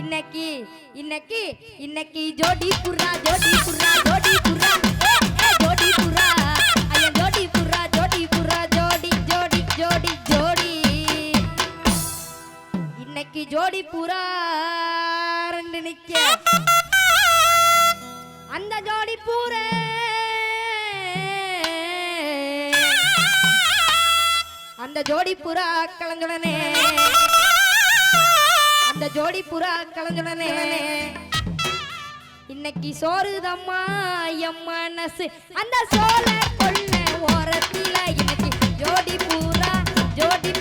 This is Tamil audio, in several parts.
இன்னைக்கு இன்னைக்கு இன்னைக்கு ஜோடி புறா ஜோடி புறா ஜோடி புறா ஜோடி புறா ஐயா ஜோடி புறா ஜோடி புறா ஜோடி ஜோடி. ஜோடி ஜோடி இன்னைக்கு ஜோடி புறா ரெண்டு நிக்க. அந்த ஜோடி பூரே அந்த ஜோடி புறா கலந்துடனே. அந்த ஜோடி புறா கலந்துடனே இன்னைக்கு சோறுதம்மா எம் மனசு. அந்த சோலை கொள்ள ஓரத்தில் இன்னைக்கு ஜோடி பூரா ஜோடி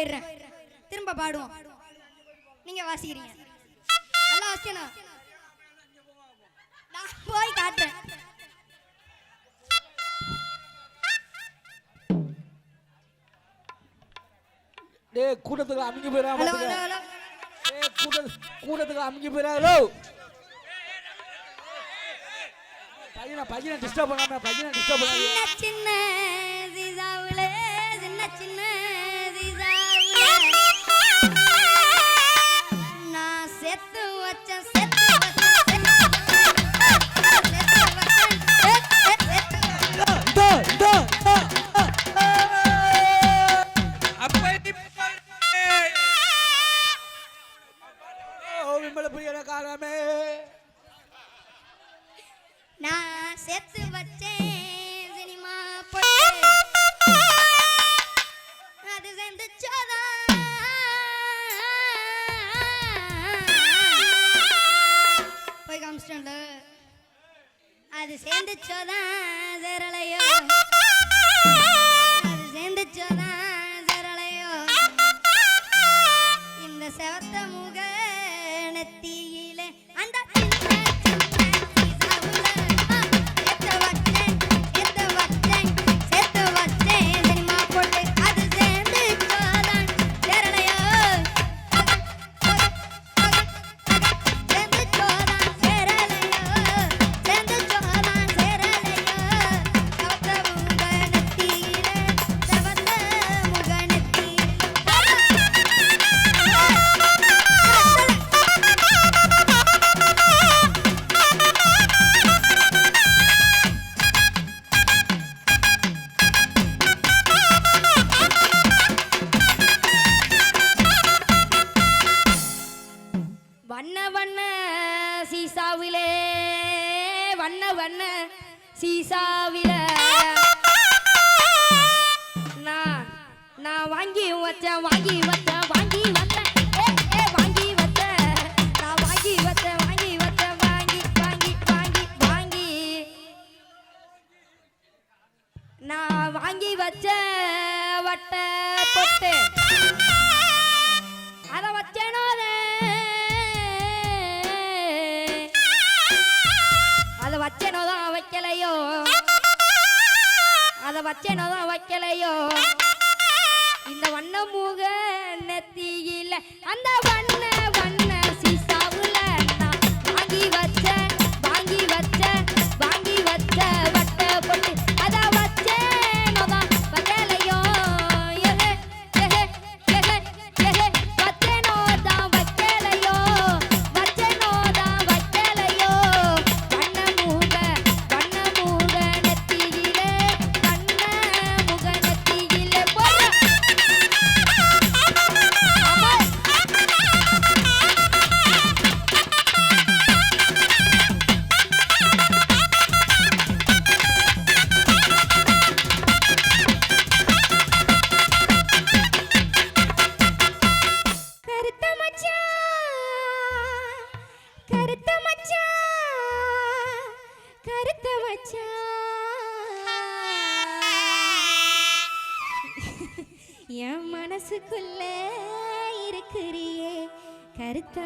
போயிடுறேன். திரும்ப பாடுவோம். நீங்க வாசிக்கிறீங்க. நல்லா வாசிக்கணும். நான் போய் காட்டுறேன். டேய் கூட்டத்துக்கு அமைஞ்சு போயிடாம டேய் கூட்ட கூட்டத்துக்கு அமைஞ்சு போயிடாதோ பையனை பையனை டிஸ்டர்ப் பண்ணாம பையனை டிஸ்டர்ப் பண்ணாம சின்ன. அது சேர்ந்துச்சோதான் சேரலையோ அதை வச்சேனோ தான் வைக்கலையோ? இந்த வண்ண மூக நெத்தியில அந்த வண்ண வண்ண கருத்த